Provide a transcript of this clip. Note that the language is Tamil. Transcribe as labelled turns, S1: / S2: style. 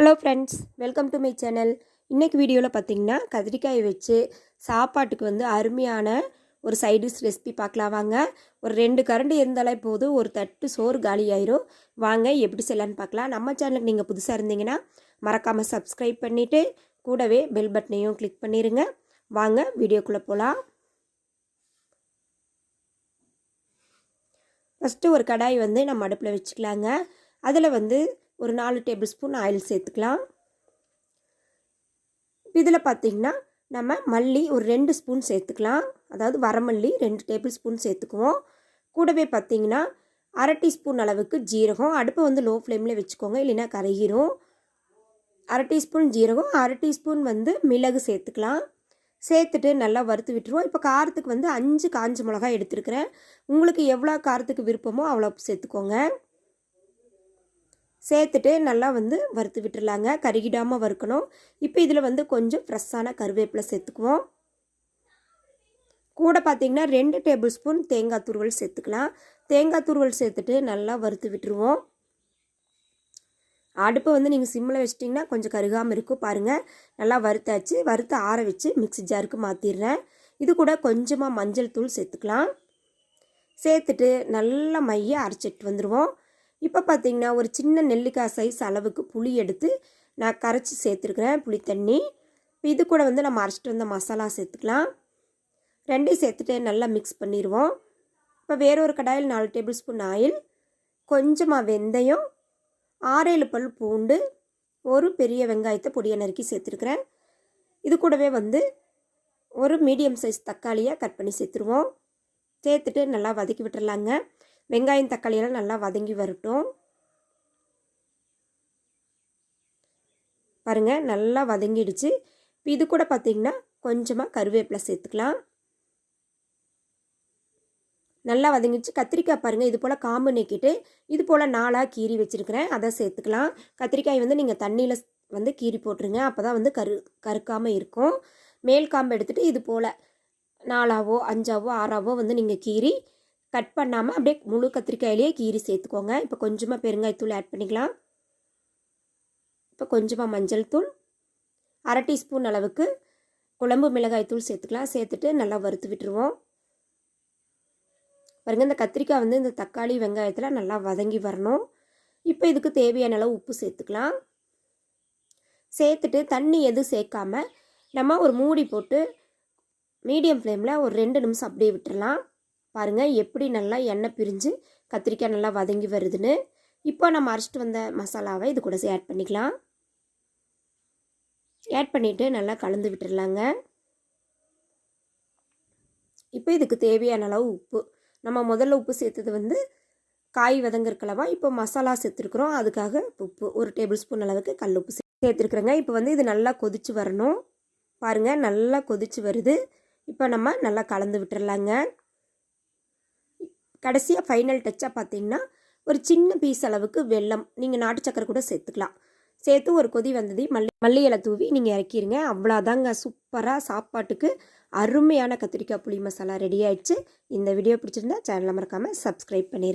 S1: Hello friends welcome to my channel இன்றைக்கு வீடியோவில் பார்த்தீங்கன்னா கத்திரிக்காயை வச்சு சாப்பாட்டுக்கு வந்து அருமையான ஒரு சைடிஷ் ரெசிபி பார்க்கலாம் வாங்க. ஒரு ரெண்டு கரண்டு இருந்தாலே போதும் ஒரு தட்டு சோறு காலி ஆயிரும் வாங்க எப்படி செய்யலான்னு பார்க்கலாம். நம்ம சேனலுக்கு நீங்கள் புதுசாக இருந்தீங்கன்னா மறக்காமல் சப்ஸ்கிரைப் பண்ணிவிட்டு கூடவே பெல் பட்டனையும் கிளிக் பண்ணிடுங்க வாங்க வீடியோக்குள்ளே போகலாம் ஃபஸ்ட்டு ஒரு கடாய் வந்து நம்ம அடுப்பில் வச்சுக்கலாங்க. அதில் வந்து ஒரு நாலு டேபிள் ஸ்பூன் ஆயில் சேர்த்துக்கலாம். இதில் பார்த்திங்கன்னா நம்ம மல்லி ஒரு ரெண்டு ஸ்பூன் சேர்த்துக்கலாம். அதாவது வரமல்லி ரெண்டு டேபிள் ஸ்பூன் சேர்த்துக்குவோம். கூடவே பார்த்திங்கன்னா அரை டீஸ்பூன் அளவுக்கு ஜீரகம். அடுப்பை வந்து லோ ஃப்ளேமில் வச்சுக்கோங்க இல்லைன்னா கரைகிரும். அரை டீஸ்பூன் ஜீரகம் அரை டீஸ்பூன் வந்து மிளகு சேர்த்துக்கலாம். சேர்த்துட்டு நல்லா வறுத்து விட்டுருவோம். இப்போ காரத்துக்கு வந்து அஞ்சு காஞ்ச மிளகாய் எடுத்துருக்கிறேன். உங்களுக்கு எவ்வளோ காரத்துக்கு விருப்பமோ அவ்வளோ சேர்த்துக்கோங்க. சேர்த்துட்டு நல்லா வந்து வறுத்து விட்டுருலாங்க கருகிடாமல் வறுக்கணும். இப்போ இதில் வந்து கொஞ்சம் ஃப்ரெஷ்ஷான கருவேப்பிலை சேர்த்துக்குவோம். கூட பார்த்திங்கன்னா ரெண்டு டேபிள் ஸ்பூன் தேங்காய் துருவல் சேர்த்துக்கலாம். தேங்காய் துருவல் சேர்த்துட்டு நல்லா வறுத்து விட்டுருவோம். அடுப்பை வந்து நீங்கள் சிம்மில் வச்சிட்டிங்கன்னா கொஞ்சம் கருகாமல் இருக்கும். பாருங்கள் நல்லா வறுத்தாச்சு. வறுத்து ஆற வச்சு மிக்சி ஜாருக்கு மாற்றிடுறேன் இது கூட கொஞ்சமாக மஞ்சள் தூள் சேர்த்துக்கலாம். சேர்த்துட்டு நல்லா மைய அரைச்சிட்டு வந்துடுவோம் இப்போ பார்த்தீங்கன்னா ஒரு சின்ன நெல்லிக்காய் சைஸ் அளவுக்கு புளி எடுத்து நான் கரைச்சி சேர்த்துருக்குறேன் புளி தண்ணி. இது கூட வந்து நம்ம அரைச்சிட்டு வந்த மசாலா சேர்த்துக்கலாம். ரெண்டையும் சேர்த்துட்டு நல்லா மிக்ஸ் பண்ணிடுவோம் இப்போ வேறொரு கடாயில் நாலு டேபிள் ஸ்பூன் ஆயில் கொஞ்சமாக வெந்தயம் ஆறேழு பல் பூண்டு ஒரு பெரிய வெங்காயத்தை பொடியை நறுக்கி சேர்த்துருக்குறேன். இது கூடவே வந்து ஒரு மீடியம் சைஸ் தக்காளியாக கட் பண்ணி சேர்த்துருவோம். சேர்த்துட்டு நல்லா வதக்கி விட்டுறலாங்க. வெங்காயம் தக்காளியெல்லாம் நல்லா வதங்கி வரட்டும். பாருங்கள் நல்லா வதங்கிடுச்சு. இப்போ இது கூட பார்த்திங்கன்னா கொஞ்சமாக கருவேப்பிலை சேர்த்துக்கலாம். நல்லா வதங்கிடுச்சு. கத்திரிக்காய் பாருங்கள் இது போல் காம்பு நீக்கிட்டு இது போல் நாளாக கீறி வச்சுருக்கிறேன். அதை சேர்த்துக்கலாம். கத்திரிக்காய் வந்து நீங்கள் தண்ணியில் வந்து கீறி போட்டுருங்க. அப்போ தான் வந்து கரு கருக்காமல் இருக்கும். மேல் காம்பு எடுத்துகிட்டு இது போல் நாலாவோ அஞ்சாவோ ஆறாவோ வந்து நீங்கள் கீறி கட் பண்ணாமல் அப்படியே முழு கத்திரிக்காயிலேயே கீரி சேர்த்துக்கோங்க. இப்போ கொஞ்சமாக பெருங்காயத்தூள் ஆட் பண்ணிக்கலாம். இப்போ கொஞ்சமாக மஞ்சள் தூள் அரை டீஸ்பூன் அளவுக்கு குழம்பு மிளகாய் தூள் சேர்த்துக்கலாம். சேர்த்துட்டு நல்லா வறுத்து விட்டுருவோம். பாருங்கள் இந்த கத்திரிக்காய் வந்து இந்த தக்காளி வெங்காயத்தில் நல்லா வதங்கி வரணும். இப்போ இதுக்கு தேவையான அளவு உப்பு சேர்த்துக்கலாம். சேர்த்துட்டு தண்ணி எதுவும் சேர்க்காம நம்ம ஒரு மூடி போட்டு மீடியம் ஃப்ளேமில் ஒரு ரெண்டு நிமிஷம் அப்படியே விட்டுடலாம் பாருங்கள் எப்படி நல்லா எண்ணெய் பிரிஞ்சு கத்திரிக்காய் நல்லா வதங்கி வருதுன்னு. இப்போ நம்ம அரைச்சிட்டு வந்த மசாலாவை இது கூட ஆட் பண்ணிக்கலாம். ஆட் பண்ணிவிட்டு நல்லா கலந்து விட்டுடலாங்க இப்போ இதுக்கு தேவையான அளவு உப்பு. நம்ம முதல்ல உப்பு சேர்த்தது வந்து காய் வதங்கிருக்கலவா இப்போ மசாலா சேர்த்துருக்குறோம். அதுக்காக உப்பு. ஒரு டேபிள் ஸ்பூன் அளவுக்கு கல் உப்பு சேர்த்துருக்குறேங்க. இப்போ வந்து இது நல்லா கொதித்து வரணும். பாருங்கள் நல்லா கொதித்து வருது. இப்போ நம்ம நல்லா கலந்து விட்டுறலாங்க. கடைசியாக ஃபைனல் டச்சாக பார்த்தீங்கன்னா ஒரு சின்ன பீஸ் அளவுக்கு வெல்லம் நீங்கள் நாட்டு சக்கரை கூட சேர்த்துக்கலாம். சேர்த்து ஒரு கொதி வந்தது மல்லி மல்லி இலை தூவி நீங்கள் இறக்கிடுங்க அவ்வளோதாங்க சூப்பராக சாப்பாட்டுக்கு அருமையான கத்திரிக்காய் புளி மசாலா ரெடி ஆயிடுச்சு. இந்த வீடியோ பிடிச்சிருந்தா சேனலை மறக்காமல் சப்ஸ்கிரைப் பண்ணிடுங்க